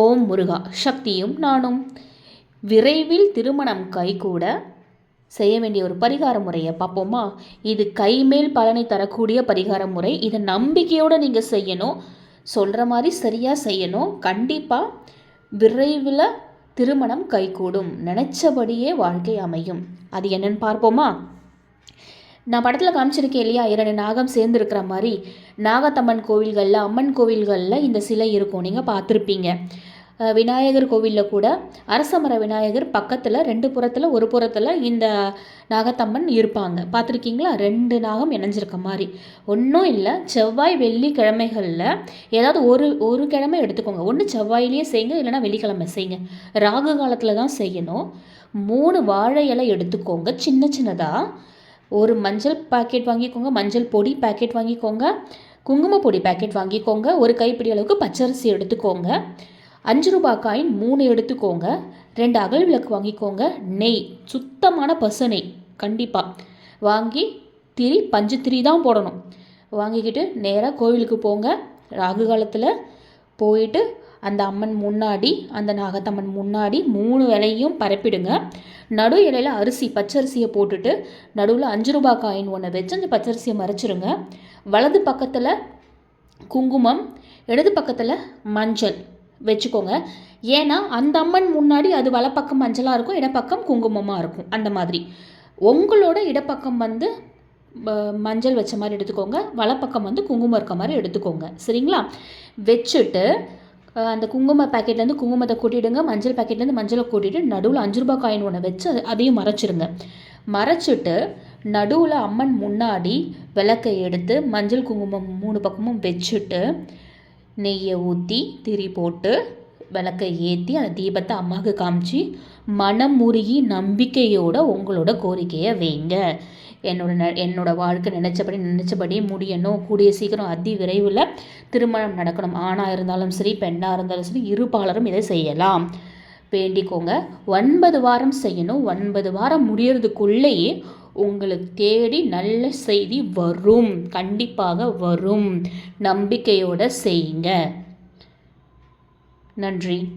ஓம் முருகா. சக்தியும் நானும் விரைவில் திருமணம் கைகூட செய்ய வேண்டிய ஒரு பரிகார முறையை பார்ப்போமா? இது கைமேல் பலனை தரக்கூடிய பரிகார முறை. இதை நம்பிக்கையோடு நீங்கள் செய்யணும். சொல்கிற மாதிரி சரியாக செய்யணும். கண்டிப்பாக விரைவில் திருமணம் கைகூடும். நினச்சபடியே வாழ்க்கை அமையும். அது என்னன்னு பார்ப்போமா? நான் படத்தில் காமிச்சிருக்கேன் இல்லையா? இரண்டு நாகம் சேர்ந்துருக்கிற மாதிரி நாகத்தம்மன் கோவில்களில் அம்மன் கோவில்களில் இந்த சிலை இருக்கும். நீங்கள் பார்த்துருப்பீங்க. விநாயகர் கோவிலில் கூட அரசமர விநாயகர் பக்கத்தில் ரெண்டு புறத்தில் ஒரு புறத்தில் இந்த நாகத்தம்மன் இருப்பாங்க. பார்த்துருக்கீங்களா? ரெண்டு நாகம் இணைஞ்சிருக்க மாதிரி. ஒன்றும் இல்லை. செவ்வாய் வெள்ளி கிழமைகளில் ஏதாவது ஒரு ஒரு கிழமை எடுத்துக்கோங்க. ஒன்று செவ்வாயிலேயே செய்யுங்க இல்லைன்னா வெள்ளிக்கிழமை செய்யுங்க. ராகு காலத்தில் தான் செய்யணும். மூணு வாழை இலை எடுத்துக்கோங்க. சின்ன சின்னதாக ஒரு மஞ்சள் பாக்கெட் வாங்கிக்கோங்க மஞ்சள் பொடி பாக்கெட் வாங்கிக்கோங்க குங்குமப்பொடி பாக்கெட் வாங்கிக்கோங்க ஒரு கைப்பிடி அளவுக்கு பச்சரிசி எடுத்துக்கோங்க அஞ்சு ரூபாய் காயின் மூணு எடுத்துக்கோங்க ரெண்டு அகல் விளக்கு வாங்கிக்கோங்க நெய் சுத்தமான பசு நெய் கண்டிப்பாக வாங்கி திரி பஞ்சு திரி தான் போடணும். வாங்கிக்கிட்டு நேராக கோவிலுக்கு போங்க. ராகு காலத்தில் போயிட்டு அந்த அம்மன் முன்னாடி அந்த நாகத்தம்மன் முன்னாடி மூணு இலையும் பரப்பிடுங்க. நடு இலையில் அரிசி பச்சரிசியை போட்டுட்டு நடுவில் அஞ்சு ரூபாய் காயின் ஒன்று வச்சு அந்த பச்சரிசியை மறைச்சிருங்க. வலது பக்கத்தில் குங்குமம் இடது பக்கத்தில் மஞ்சள் வச்சுக்கோங்க. ஏன்னா அந்த அம்மன் முன்னாடி அது வலப்பக்கம் மஞ்சளாக இருக்கும் இடப்பக்கம் குங்குமமாக இருக்கும். அந்த மாதிரி. உங்களோட இடப்பக்கம் வந்து மஞ்சள் வச்ச மாதிரி எடுத்துக்கோங்க. வலப்பக்கம் வந்து குங்குமம் இருக்க மாதிரி எடுத்துக்கோங்க. சரிங்களா? வச்சுட்டு அந்த குங்கும பேக்கெட்லேருந்து குங்குமத்தை கூட்டிடுங்க. மஞ்சள் பேக்கெட்லேருந்து மஞ்சளை கூட்டிட்டு நடுவில் அஞ்சு ரூபாய் காயின் ஒன்று வச்சு அதையும் மறைச்சிருங்க. மறைச்சிட்டு நடுவில் அம்மன் முன்னாடி விளக்கை எடுத்து மஞ்சள் குங்குமம் மூணு பக்கமும் வச்சுட்டு நெய்யை ஊற்றி திரி போட்டு விளக்கை ஏற்றி அந்த தீபத்தை அம்மாவுக்கு காமிச்சு மனம் முருகி நம்பிக்கையோட உங்களோட கோரிக்கையை வைங்க. என்னோட ந என்னோட வாழ்க்கை நினச்சபடி நினச்சபடி முடியணும். கூடிய சீக்கிரம் அதி விரைவில் திருமணம் நடக்கணும். ஆணாக இருந்தாலும் சரி பெண்ணாக இருந்தாலும் சரி இருபாலரும் இதை செய்யலாம். வேண்டிக்கோங்க. ஒன்பது வாரம் செய்யணும். ஒன்பது வாரம் முடியறதுக்குள்ளேயே உங்களுக்கு தேடி நல்ல செய்தி வரும். கண்டிப்பாக வரும். நம்பிக்கையோடு செய்யுங்க. நன்றி.